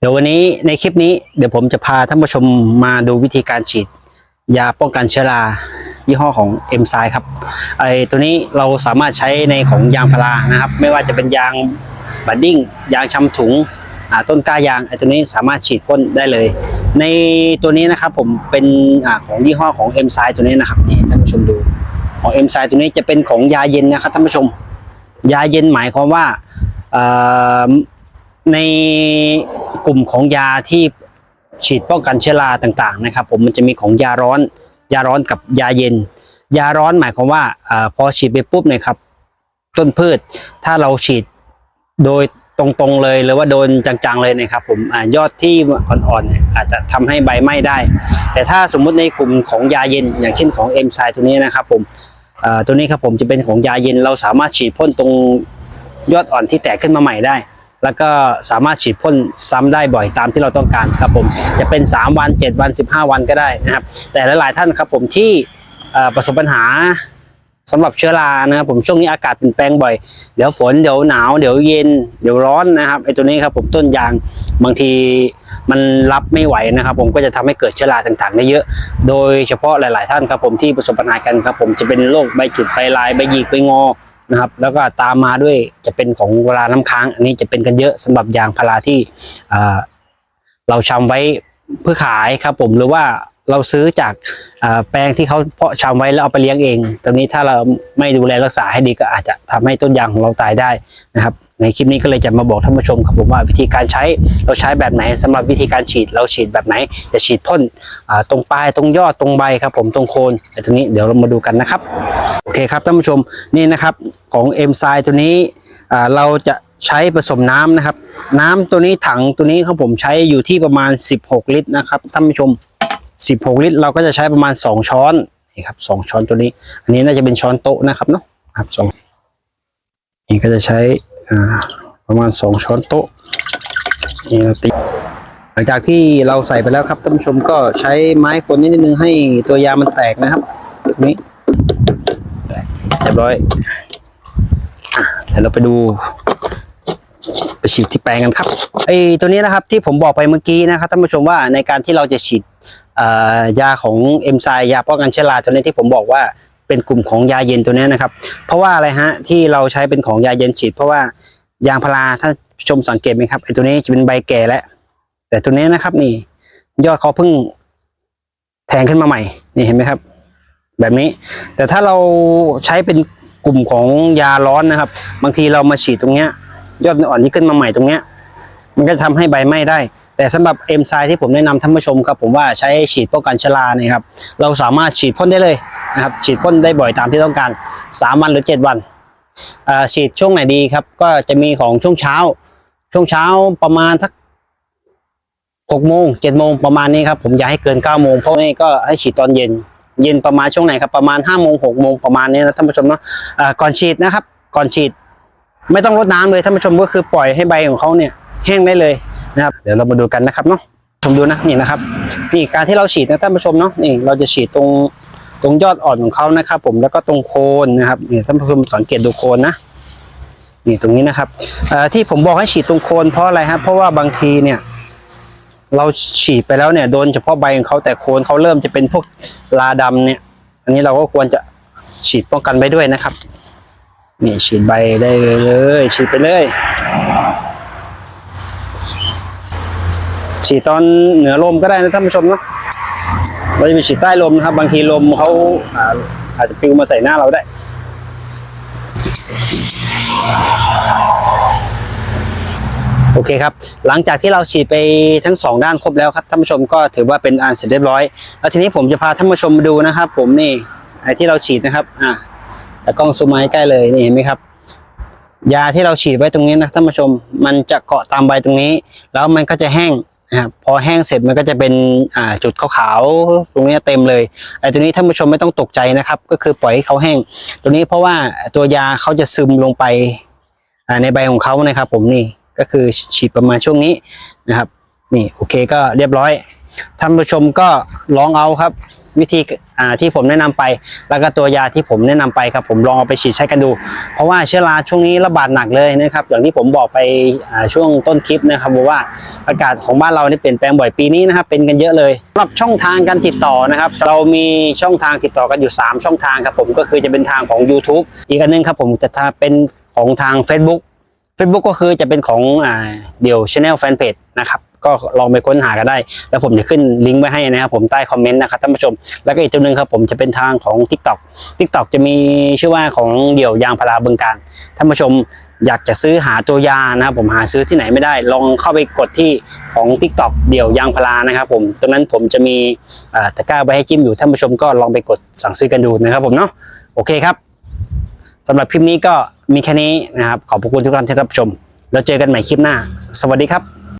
เดี๋ยววันนี้ในคลิปนี้เดี๋ยวผมจะพาท่านผู้ชมมาดูวิธีการฉีด ยาป้องกันเชื้อรายี่ห้อของเอ็มไซครับไอตัวนี้เราสามารถใช้ในของยางพารานะครับ ไม่ว่าจะเป็นยางบัดดิ้งยางชำถุงต้นกล้ายางไอตัวนี้สามารถฉีดพ่นได้เลย ในตัวนี้นะครับผมเป็นอของยี่ห้อของเอ็มไซตัวนี้นะครับนี่ท่านผู้ชมดูของเอ็มไซตัวนี้จะเป็นของยาเย็นนะครับท่านผู้ชม ยาเย็นหมายความว่าใน กลุ่มของยาที่ฉีดป้องกันเชื้อราต่างๆนะครับ ผมมันจะมีของยาร้อน ยาร้อนกับยาเย็น ยาร้อนหมายความว่าอพอฉีดไปปุ๊บเนี่ยครับต้นพืช ถ้าเราฉีดโดยตรงๆเลยหรือว่าโดนจังๆเลยนะครับ ผมอยอดที่อ่อนๆอาจจะทำให้ใบไหม้ได้ แต่ถ้าสมมุติในกลุ่มของยาเย็น อย่างเช่นของเอ็มไซตัวนี้นะครับ ผมตัวนี้ครับผมจะเป็นของยาเย็นเราสามารถฉีดพ่นตรงยอดอ่อนที่แตกขึ้นมาใหม่ได้ แล้วก็สามารถฉีดพ่นซ้ำได้บ่อยตามที่เราต้องการครับผมจะเป็น 3 วัน 7 วัน 15 วันก็ได้นะครับ แต่หลายๆท่านครับผมที่ประสบปัญหาสำหรับเชื้อรานะครับผมช่วงนี้อากาศเปลี่ยนแปลงบ่อยเดี๋ยวฝนเดี๋ยวหนาวเดี๋ยวเย็นเดี๋ยวร้อนนะครับไอ้ตัวนี้ครับผมต้นยางบางทีมันรับไม่ไหวนะครับ ผมก็จะทำให้เกิดเชื้อราต่างๆได้เยอะ โดยเฉพาะหลาย ๆ ท่านครับผมที่ประสบปัญหากันครับผมจะเป็นโรคใบจุดใบลายใบหยิกใบงอ นะครับ แล้วก็ตามมาด้วยจะเป็นของเวลาน้ำค้าง อันนี้จะเป็นกันเยอะสำหรับยางพาราที่เราชำไว้เพื่อขายครับผมหรือว่าเราซื้อจากแปลงที่เขาเพาะชำไว้แล้วเอาไปเลี้ยงเอง ตรงนี้ถ้าเราไม่ดูแลรักษาให้ดีก็อาจจะทำให้ต้นยางของเราตายได้นะครับ ในคลิปนี้ก็เลยจะมาบอกท่านผู้ชมครับผมว่าวิธีการใช้เราใช้แบบไหนสำหรับวิธีการฉีดเราฉีดแบบไหน จะฉีดพ่นตรงปลายตรงยอดตรงใบครับผมตรงโคนแต่ตรงนี้เดี๋ยวเรามาดูกันนะครับโอเคครับท่านผู้ชมนี่นะครับของเอ็มไซตัวนี้เราจะใช้ผสมน้ำนะครับ น้ำตัวนี้ถังตัวนี้ครับผมใช้อยู่ที่ประมาณ 16 ลิตรนะครับท่านผู้ชม 16 ลิตร เราก็จะใช้ประมาณ 2 ช้อนนี่ครับสองช้อนตัวนี้ อันนี้น่าจะเป็นช้อนโต๊ะนะครับเนาะครับสองนี่ก็จะใช้ ประมาณ2ช้อนโต๊ะนี่เราตีหลังจากที่เราใส่ไปแล้วครับท่านผู้ชมก็ใช้ไม้คนนิดนึงให้ตัวยามันแตกนะครับนี่เรียบร้อยเดี๋ยวเราไปดูไปฉีดที่แปลงกันครับไอตัวนี้นะครับที่ผมบอกไปเมื่อกี้นะครับท่านผู้ชมว่าในการที่เราจะฉีดยาของเอ็มไซยาป้องกันเชื้อราตัวนี้ที่ผมบอกว่า เป็นกลุ่มของยาเย็นตัวนี้นะครับ เพราะว่าอะไรฮะที่เราใช้เป็นของยาเย็นฉีด เพราะว่ายางพาราท่านชมสังเกตไหมครับไอตัวนี้จะเป็นใบแก่แล้วแต่ตัวนี้นะครับนี่ยอดเขาเพิ่งแทงขึ้นมาใหม่ นี่เห็นไหมครับ แบบนี้ แต่ถ้าเราใช้เป็นกลุ่มของยาร้อนนะครับ บางทีเรามาฉีดตรงเนี้ย ยอดอ่อนที่ขึ้นมาใหม่ตรงเนี้ย มันก็จะทำให้ใบไหม้ได้ แต่สำหรับเอ็มไซที่ผมแนะนำท่านผู้ชมครับ ผมว่าใช้ฉีดป้องกันชราเนี่ยครับ เราสามารถฉีดพ่นได้เลย นะครับฉีดพ่นได้บ่อยตามที่ต้องการ 3 วันหรือ 7 วันฉีดช่วงไหนดีครับ ก็จะมีของช่วงเช้า ช่วงเช้าประมาณสักหกโมงเจ็ดโมงประมาณนี้ครับผมอย่าให้เกินเก้าโมงเพราะนี่ก็ให้ฉีดตอนเย็น เย็นประมาณช่วงไหนครับประมาณห้าโมงหกโมงประมาณนี้นะท่านผู้ชมเนาะก่อนฉีดนะครับ ก่อนฉีด ไม่ต้องรดน้ำเลยท่านผู้ชมก็คือปล่อยให้ใบของเขาเนี่ยแห้งได้เลยนะครับ เดี๋ยวเรามาดูกันนะครับเนาะชมดูนะนี่นะครับนี่การที่เราฉีดนะท่านผู้ชมเนาะนี่เราจะฉีดตรง ตรงยอดอ่อนของเขานะครับ ผมแล้วก็ตรงโคนนะครับนี่ท่านผู้ชมสังเกตดูโคนนะนี่ตรงนี้นะครับที่ผมบอกให้ฉีดตรงโคนเพราะอะไรครับเพราะว่าบางทีเนี่ย เราฉีดไปแล้วเนี่ยโดนเฉพาะใบของเขาแต่โคนเขาเริ่มจะเป็นพวกลาดำเนี่ย อันนี้เราก็ควรจะฉีดป้องกันไปด้วยนะครับนี่ฉีดใบได้เลยฉีดไปเลย ฉีดตอนเหนือลมก็ได้นะท่านผู้ชมเนาะ เราจะไปฉีดใต้ลมนะครับ บางทีลมเขาอาจจะปลิวมาใส่หน้าเราได้ โอเคครับ หลังจากที่เราฉีดไปทั้งสองด้านครบแล้วครับท่านผู้ชมก็ถือว่าเป็นอันเสร็จเรียบร้อย แล้วทีนี้ผมจะพาท่านผู้ชมมาดูนะครับ ผมนี่ไอ้ที่เราฉีดนะครับ อะแต่กล้องซูมมาใกล้เลยนี่เห็นไหมครับ ยาที่เราฉีดไว้ตรงนี้นะท่านผู้ชม มันจะเกาะตามใบตรงนี้ แล้วมันก็จะแห้ง นะครับพอแห้งเสร็จมันก็จะเป็นอ่าจุดขาวๆตรงนี้เต็มเลยไอ้ตัวนี้ท่านผู้ชมไม่ต้องตกใจนะครับ ก็คือปล่อยให้เขาแห้ง ตัวนี้เพราะว่าตัวยาเขาจะซึมลงไปอ่าในใบของเขานะครับ ผมนี่ก็คือฉีดประมาณช่วงนี้นะครับ นี่โอเคก็เรียบร้อยท่านผู้ชมก็ลองเอาครับ วิธีที่ผมแนะนำไป แล้วก็ตัวยาที่ผมแนะนำไปครับผมลองเอาไปฉีดใช้กันดู เพราะว่าเชื้อราช่วงนี้ระบาดหนักเลยนะครับอย่างที่ผมบอกไปช่วงต้นคลิปนะครับว่าอากาศของบ้านเรานี่เปลี่ยนแปลงบ่อยปีนี้นะครับเป็นกันเยอะเลยสำหรับช่องทางการติดต่อนะครับ เรามีช่องทางติดต่อกันอยู่ 3 ช่องทางครับผมก็คือจะเป็นทางของ YouTube อีกอันนึงครับผมจะเป็นของทาง Facebook Facebook ก็คือจะเป็นของอเดี่ยว Channel Fanpage นะครับ ก็ลองไปค้นหากันได้ แล้วผมจะขึ้นลิงก์ไว้ให้นะครับผมใต้คอมเมนต์นะครับท่านผู้ชม แล้วก็อีกตัวหนึ่งครับผมจะเป็นทางของ TikTok TikTok จะมีชื่อว่าของเดี่ยวยางพาราบึงการท่านผู้ชมอยากจะซื้อหาตัวยานะครับผมหาซื้อที่ไหนไม่ได้ ลองเข้าไปกดที่ของ TikTok เดี่ยวยางพารานะครับผมตรงนั้นผมจะมีตะกร้าไว้ให้จิ้มอยู่ท่านผู้ชมก็ลองไปกดสั่งซื้อกันดูนะครับผมเนาะโอเคครับสำหรับคลิปนี้ก็มีแค่นี้นะครับ ขอบพระคุณทุกท่านที่รับชม แล้วเจอกันใหม่คลิปหน้า สวัสดีครับ